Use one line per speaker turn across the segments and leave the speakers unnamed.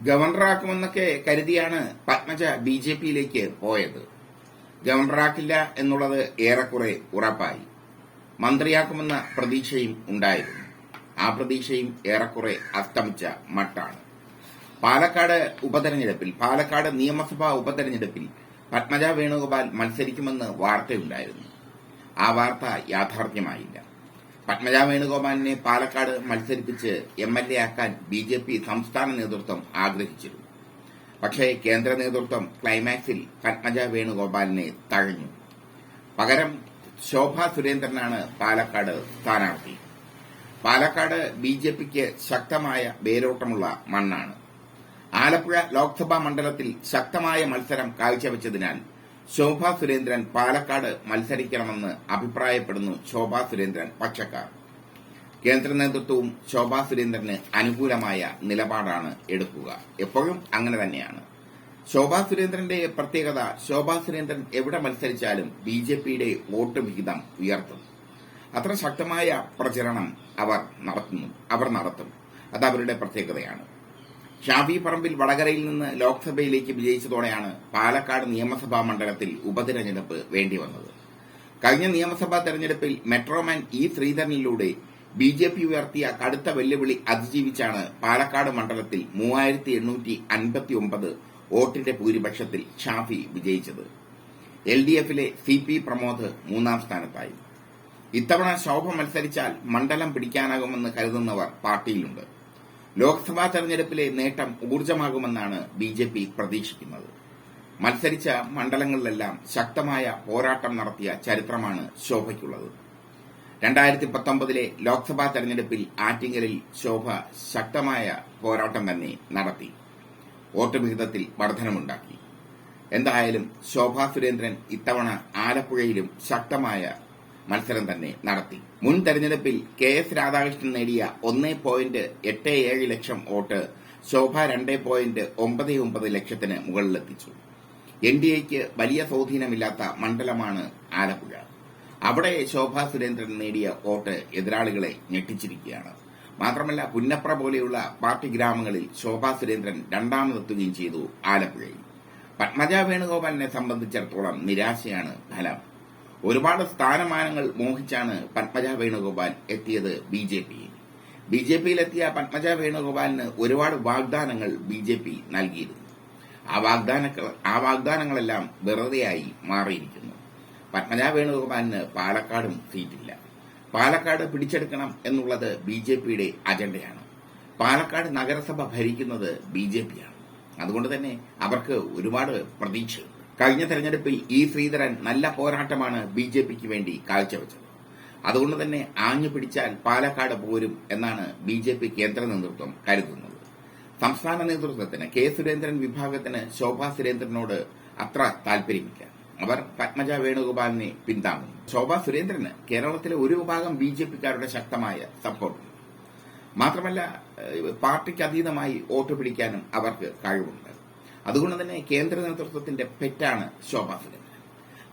ഗവർണറാക്കുമെന്നൊക്കെ കരുതിയാണ് Padmaja B J പിയിലേക്ക് പോയത്. ഗവർണറാക്കില്ല എന്നുള്ളത് ഏറെക്കുറെ ഉറപ്പായി. മന്ത്രിയാക്കുമെന്ന പ്രതീക്ഷയും ഉണ്ടായിരുന്നു. ആ പ്രതീക്ഷയും ഏറെക്കുറെ അസ്തമിച്ച മട്ടാണ്. പാലക്കാട് ഉപതെരഞ്ഞെടുപ്പിൽ പാലക്കാട് നിയമസഭാ ഉപതെരഞ്ഞെടുപ്പിൽ പത്മജ വേണുഗോപാൽ മത്സരിക്കുമെന്ന് വാർത്തയുണ്ടായിരുന്നു. ആ വാർത്ത യാഥാർത്ഥ്യമായില്ല. പത്മജ വേണുഗോപാലിനെ പാലക്കാട് മത്സരിപ്പിച്ച് എം എൽ എ ആക്കാൻ ബി ജെ പി സംസ്ഥാന നേതൃത്വം ആഗ്രഹിച്ചിരുന്നു. പക്ഷേ കേന്ദ്ര നേതൃത്വം ക്ലൈമാക്സിൽ പത്മജ വേണുഗോപാലിനെ തഴഞ്ഞു. പകരം ശോഭ സുരേന്ദ്രനാണ് പാലക്കാട് സ്ഥാനാർത്ഥി. പാലക്കാട് ബി ജെ പിക്ക് ശക്തമായ വേരോട്ടമുള്ള മണ്ണാണ്. ആലപ്പുഴ ലോക്സഭാ മണ്ഡലത്തിൽ ശക്തമായ മത്സരം കാഴ്ചവെച്ചതിനാൽ ശോഭാ സുരേന്ദ്രൻ പാലക്കാട് മത്സരിക്കണമെന്ന് അഭിപ്രായപ്പെടുന്നു ശോഭാ സുരേന്ദ്രൻ പച്ചക്കാർ കേന്ദ്ര നേതൃത്വവും ശോഭാ സുരേന്ദ്രന് അനുകൂലമായ നിലപാടാണ് എടുക്കുക. എപ്പോഴും അങ്ങനെ തന്നെയാണ്. ശോഭാ സുരേന്ദ്രന്റെ പ്രത്യേകത ശോഭാ സുരേന്ദ്രൻ എവിടെ മത്സരിച്ചാലും ബി ജെ പിയുടെ വോട്ട് വിഹിതം ഉയർത്തും. അത്ര ശക്തമായ പ്രചരണം അവർ നടത്തുന്നു അവർ നടത്തും. അത് അവരുടെ പ്രത്യേകതയാണ്. ഷാഫി പറമ്പിൽ വടകരയിൽ നിന്ന് ലോക്സഭയിലേക്ക് വിജയിച്ചതോടെയാണ് പാലക്കാട് നിയമസഭാ മണ്ഡലത്തിൽ ഉപതെരഞ്ഞെടുപ്പ് വേണ്ടിവന്നത്. കഴിഞ്ഞ നിയമസഭാ തെരഞ്ഞെടുപ്പിൽ മെട്രോമാൻ ഇ ശ്രീധരനിലൂടെ ബി ജെ പി ഉയർത്തിയ കടുത്ത വെല്ലുവിളി അതിജീവിച്ചാണ് പാലക്കാട് മണ്ഡലത്തിൽ മൂവായിരത്തി എണ്ണൂറ്റി അൻപത്തി ഒമ്പത് വോട്ടിന്റെ ഭൂരിപക്ഷത്തിൽ ഷാഫി വിജയിച്ചത്. എൽ ഡി എഫിലെ സി പി പ്രമോദ് മൂന്നാം സ്ഥാനത്തായി. ഇത്തവണ ശോഭ മത്സരിച്ചാൽ മണ്ഡലം പിടിക്കാനാകുമെന്ന് കരുതുന്നവർ പാർട്ടിയിലുണ്ട്. ലോക്സഭാ തെരഞ്ഞെടുപ്പിലെ നേട്ടം ഊർജമാകുമെന്നാണ് ബി ജെ പി പ്രതീക്ഷിക്കുന്നത്. മത്സരിച്ച മണ്ഡലങ്ങളിലെല്ലാം ശക്തമായ പോരാട്ടം നടത്തിയ ചരിത്രമാണ് ശോഭയ്ക്കുള്ളത്. രണ്ടായിരത്തി പത്തൊമ്പതിലെ ലോക്സഭാ തെരഞ്ഞെടുപ്പിൽ ആറ്റിങ്ങലിൽ ശോഭ ശക്തമായ പോരാട്ടം തന്നെ നടത്തി. വോട്ട് വിഹിതത്തിൽ വർധനമുണ്ടാക്കി. എന്തായാലും ശോഭാ സുരേന്ദ്രൻ ഇത്തവണ ആലപ്പുഴയിലും ശക്തമായ മത്സരം തന്നെ നടത്തി. മുൻ തെരഞ്ഞെടുപ്പിൽ കെ എസ് രാധാകൃഷ്ണൻ നേടിയ ഒന്നേ പോയിന്റ് എട്ട് ഏഴ് ലക്ഷം വോട്ട് ശോഭ രണ്ട് പോയിന്റ് ഒമ്പത് ഒമ്പത് ലക്ഷത്തിന് മുകളിലെത്തിച്ചു. എൻ ഡി എക്ക് വലിയ സ്വാധീനമില്ലാത്ത മണ്ഡലമാണ് ആലപ്പുഴ. അവിടെ ശോഭാ സുരേന്ദ്രൻ നേടിയ വോട്ട് എതിരാളികളെ ഞെട്ടിച്ചിരിക്കുകയാണ്. മാത്രമല്ല പുന്നപ്ര പോലെയുള്ള പാർട്ടി ഗ്രാമങ്ങളിൽ ശോഭാ സുരേന്ദ്രൻ രണ്ടാമതെത്തുകയും ചെയ്തു ആലപ്പുഴയിൽ. പത്മജ വേണുഗോപാലിനെ സംബന്ധിച്ചിടത്തോളം നിരാശയാണ് ഫലം. ഒരുപാട് സ്ഥാനമാനങ്ങൾ മോഹിച്ചാണ് പത്മജ വേണുഗോപാൽ എത്തിയത് ബി ജെ പിയിൽ ബി ജെ പിയിലെത്തിയ പത്മജ വേണുഗോപാലിന് ഒരുപാട് വാഗ്ദാനങ്ങൾ ബി ജെ പി നൽകിയിരുന്നു. ആ വാഗ്ദാന ആ വാഗ്ദാനങ്ങളെല്ലാം വെറുതെയായി മാറിയിരിക്കുന്നു. പത്മജ വേണുഗോപാലിന് പാലക്കാടും സീറ്റില്ല. പാലക്കാട് പിടിച്ചെടുക്കണം എന്നുള്ളത് ബി ജെ പിയുടെ അജണ്ടയാണ്. പാലക്കാട് നഗരസഭ ഭരിക്കുന്നത് ബി ജെ പിയാണ് അതുകൊണ്ട് തന്നെ അവർക്ക് ഒരുപാട് പ്രതീക്ഷയുണ്ട്. കഴിഞ്ഞ തെരഞ്ഞെടുപ്പിൽ ഇ ശ്രീധരൻ നല്ല പോരാട്ടമാണ് ബി ജെ പിക്ക് വേണ്ടി കാഴ്ചവെച്ചത്. അതുകൊണ്ട് തന്നെ ആഞ്ഞു പിടിച്ചാൽ പാലക്കാട് പോരും എന്നാണ് ബി ജെ പി കേന്ദ്ര നേതൃത്വം കരുതുന്നത്. സംസ്ഥാന നേതൃത്വത്തിന് കെ സുരേന്ദ്രൻ വിഭാഗത്തിന് ശോഭാ സുരേന്ദ്രനോട് അത്ര താൽപര്യമില്ല അവർ പത്മജ വേണുഗോപാലിനെ പിന്താങ്ങുന്നു. ശോഭാ സുരേന്ദ്രന് കേരളത്തിലെ ഒരു വിഭാഗം ബി ജെ പിക്കാരുടെ ശക്തമായ സപ്പോർട്ട് മാത്രമല്ല പാർട്ടിക്ക് അതീതമായി വോട്ട് പിടിക്കാനും അവർക്ക് കഴിവുണ്ട്. അതുകൊണ്ട് തന്നെ കേന്ദ്ര നേതൃത്വത്തിന്റെ പെറ്റാണ് ശോഭാ സുരേന്ദ്രൻ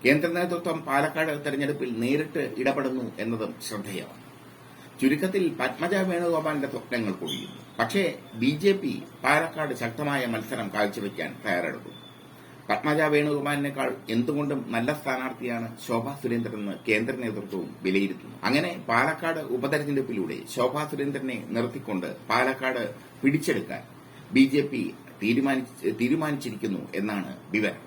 കേന്ദ്ര നേതൃത്വം പാലക്കാട് തെരഞ്ഞെടുപ്പിൽ നേരിട്ട് ഇടപെടുന്നു എന്നതും ശ്രദ്ധേയമാണ്. ചുരുക്കത്തിൽ പത്മജ വേണുഗോപാലിന്റെ സ്വപ്നങ്ങൾ പൊഴിയുന്നു പക്ഷേ ബി ജെ പി പാലക്കാട് ശക്തമായ മത്സരം കാഴ്ചവെക്കാൻ തയ്യാറെടുക്കുന്നു പത്മജ വേണുഗോപാലിനേക്കാൾ എന്തുകൊണ്ടും നല്ല സ്ഥാനാർത്ഥിയാണ് ശോഭാ സുരേന്ദ്രൻ എന്ന് കേന്ദ്ര നേതൃത്വവും വിലയിരുത്തുന്നു. അങ്ങനെ പാലക്കാട് ഉപതെരഞ്ഞെടുപ്പിലൂടെ ശോഭാ സുരേന്ദ്രനെ നിർത്തിക്കൊണ്ട് പാലക്കാട് പിടിച്ചെടുക്കാൻ ബി ജെ പി തീരുമാനിച്ചിരിക്കുന്നു എന്നാണ് വിവരം.